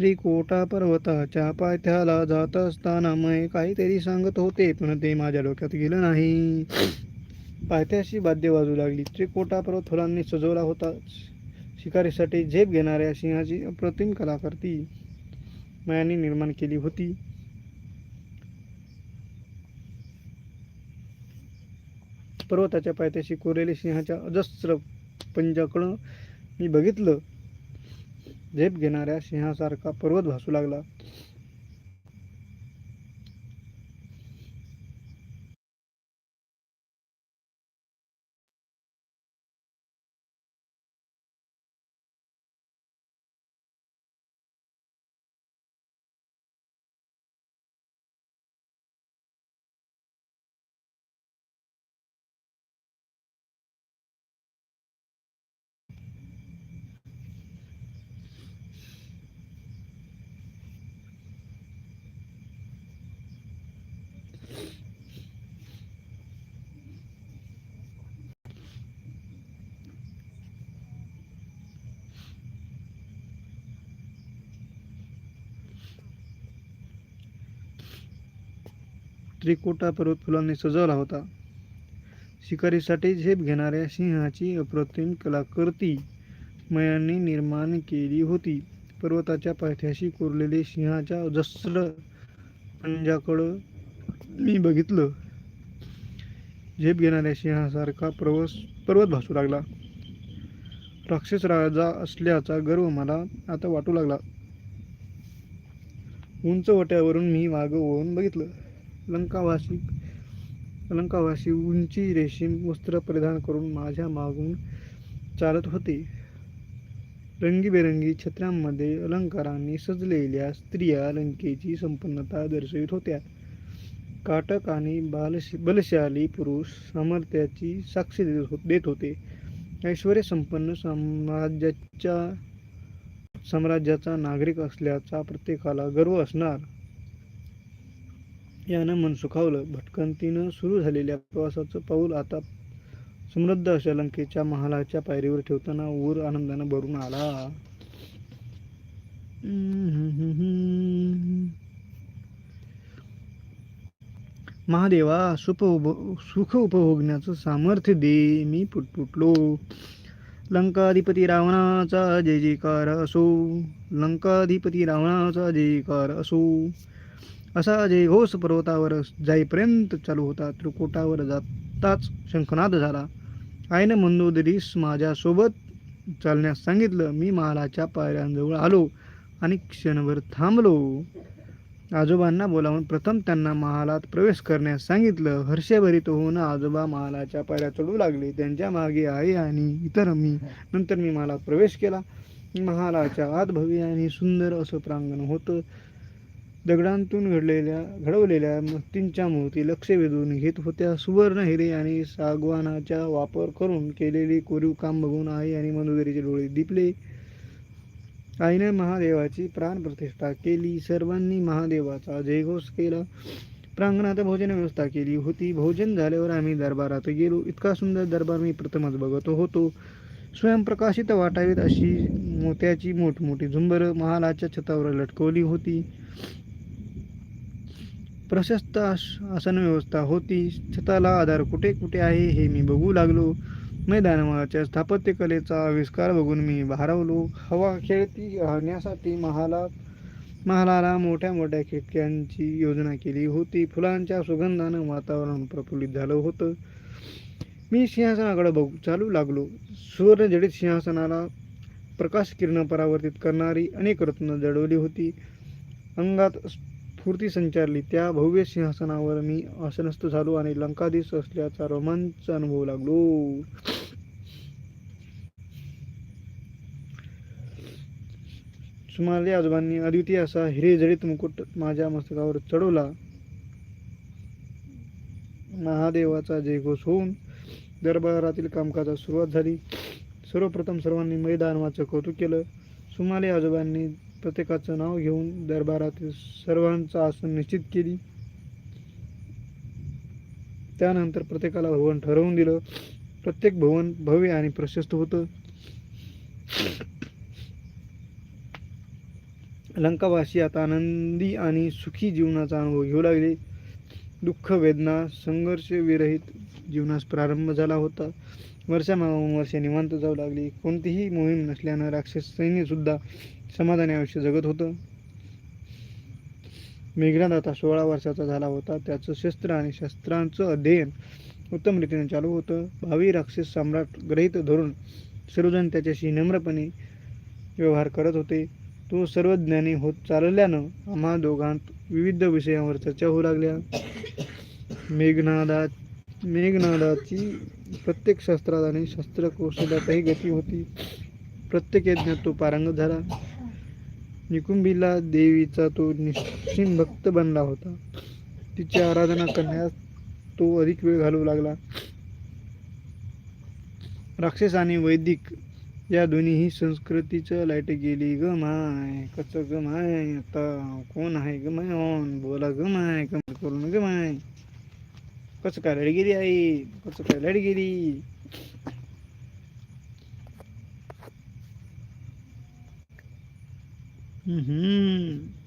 त्रिकोटा पर्वताच्या पायथ्याला जात असताना मय काहीतरी सांगत होते पण ते माझ्या डोक्यात गेलं नाही. पायथ्याशी बाद्य वाजू लागली. त्रिकोटा पर्वत फुलांनी सजवला होता शिकारीसाठी झेप घेणाऱ्या सिंहाची अप्रतिम कलाकृती ती निर्माण केली होती. पर्वताच्या पायथ्याशी कोरलेले सिंहाच्या अजस्र पंजाकडं मी बघितलं. झेप घेणाऱ्या सिंहासारखा पर्वत भासू लागला. त्रिकोटा पर्वत फुलांनी सजवला होता. शिकारीसाठी झेप घेणाऱ्या सिंहाची अप्रतिम कलाकृती मयांनी निर्माण केली होती. पर्वताच्या पायथ्याशी कोरलेले सिंहाच्या जस्र पंजाकडं मी बघितलं. झेप घेणाऱ्या सिंहासारखा प्रवस पर्वत भासू लागला. राक्षस राजा असल्याचा गर्व मला आता वाटू लागला. उंच वट्यावरून मी मागं ओळून बघितलं. लंकावासी लंकावासी उंची रेशीम वस्त्र परिधान करून माझ्या मागून चालत होते. रंगीबेरंगी छत्र्यांमध्ये अलंकारांनी सजलेल्या स्त्रिया लंकेची संपन्नता दर्शवित होत्या. काटक आणि बालश बलशाली पुरुष सामर्थ्याची साक्षी देत हो- देत होते. ऐश्वर संपन्न साम्राज्याच्या साम्राज्याचा नागरिक असल्याचा प्रत्येकाला गर्व असणार. यानं मन सुखावलं. भटकंतीनं सुरू झालेल्या प्रवासाचं पाऊल आता समृद्ध अशा लंकेच्या महालाच्या पायरीवर ठेवताना ऊर आनंदानं भरून आला. महादेवा सुख उभ सुख उपभोगण्याचं सामर्थ्य दे मी पुटपुटलो. लंकाधिपती रावणाचा जय जयकार असो. लंकाधिपती रावणाचा जयकार असो. असा जयघोष पर्वतावर जाईपर्यंत चालू होता त्रिकोटावर जाताच शंखनाद झाला. आईनं मंदोदरीस माझ्यासोबत चालण्यास सांगितलं. मी महालाच्या पायऱ्यांजवळ आलो आणि क्षणभर थांबलो. आजोबांना बोलावून प्रथम त्यांना महालात प्रवेश करण्यास सांगितलं. हर्षभरित होऊन आजोबा महालाच्या पायऱ्या चढू लागले. त्यांच्या मागे आई आणि इतर मी. नंतर मी महालात प्रवेश केला. महालाच्या आत भव्य आणि सुंदर असं प्रांगण होतं. दगडांतून घडलेल्या घडवलेल्या मूर्तींच्या मूर्ती लक्ष वेधून घेत होत्या. सुवर्ण हिरे आणि सागवानाचा वापर करून केलेली कोरीव काम बघून आई आणि मंदोदरीचे डोळे दिपले. आईने महादेवाची प्राणप्रतिष्ठा केली. सर्वांनी महादेवाचा जयघोष केला. प्रांगणात भोजन व्यवस्था केली होती. भोजन झाल्यावर आम्ही दरबारात गेलो. इतका सुंदर दरबार मी प्रथमच बघत होतो. स्वयंप्रकाशित वाटावीत अशी मोत्याची मोठमोठी झुंबर महालाच्या छतावर लटकवली होती. प्रशस्त आसनव्यवस्था होती. छताला आधार कुठे कुठे आहे हे मी बघू लागलो. मैदानाच्या स्थापत्यकलेचा आविष्कार बघून मी भारावलो. हवा खेळती राहण्यासाठी महाला महालाला मोठ्या मोठ्या खिडक्यांची योजना केली होती. फुलांच्या सुगंधानं वातावरण प्रफुल्लित झालं होतं. मी सिंहासनाकडे बघू चालू लागलो. सुवर्णजडित सिंहासनाला प्रकाश किरण परावर्तित करणारी अनेक रत्न जडवली होती. अंगात स्फूर्ती संचारली. त्या भव्य सिंहासनावर मी आसनस्थ झालो आणि लंकाधीश असल्याचा रोमांच अनुभवू लागलो. सुमारे आजोबांनी अद्वितीय असा हिरे मुकुट माझ्या मस्तकावर चढवला. महादेवाचा जयघोष होऊन दरबारातील कामकाजास सुरुवात झाली. सर्वप्रथम सर्वांनी मैदानवाचं कौतुक केलं. सुमाले आजोबांनी प्रत्येकाचं नाव घेऊन दरबारातील सर्वांचं आसन निश्चित केली. त्यानंतर प्रत्येकाला भवन ठरवून दिलं. प्रत्येक भवन भव्य आणि प्रशस्त होतं. लंकावासी आता आनंदी आणि सुखी जीवनाचा अनुभव घेऊ लागले. दुःख वेदना संघर्ष विरहित जीवनास प्रारंभ झाला होता. वर्षामागून वर्षे निवांत जाऊ लागली. कोणतीही मोहीम नसल्यानं राक्षस सैन्य सुद्धा समाधानी आयुष्य जगत होतं. मेघनाथ आता सोळा वर्षाचा झाला होता. त्याचं शस्त्र आणि शस्त्रांचं अध्ययन उत्तम रीतीने चालू होतं. भावी राक्षस सम्राट ग्रहित धरून सर्वजण त्याच्याशी नम्रपणे व्यवहार करत होते. तो सर्वज्ञानी होत चालल्यानं आम्हा दोघांत विविध विषयांवर चर्चा होऊ लागल्या. मेघनादा मेघनादाची प्रत्येक शास्त्रात आणि शस्त्रकौशल्यातही गती होती. प्रत्येक यज्ञात तो पारंगत झाला. निकुंभीला देवीचा तो निश्चिम भक्त बनला होता. तिची आराधना करण्यास तो अधिक वेळ घालवू लागला. राक्षस आणि वैदिक या दोन्हीही संस्कृतीचं लाइट गेली. ग माय कच ग माय आता कोण आहे ग माय ऑन बोला ग माय करून ग माय. कसं काय लाइट गेली आई? कसं काय लाइट गेली? Mm-hmm.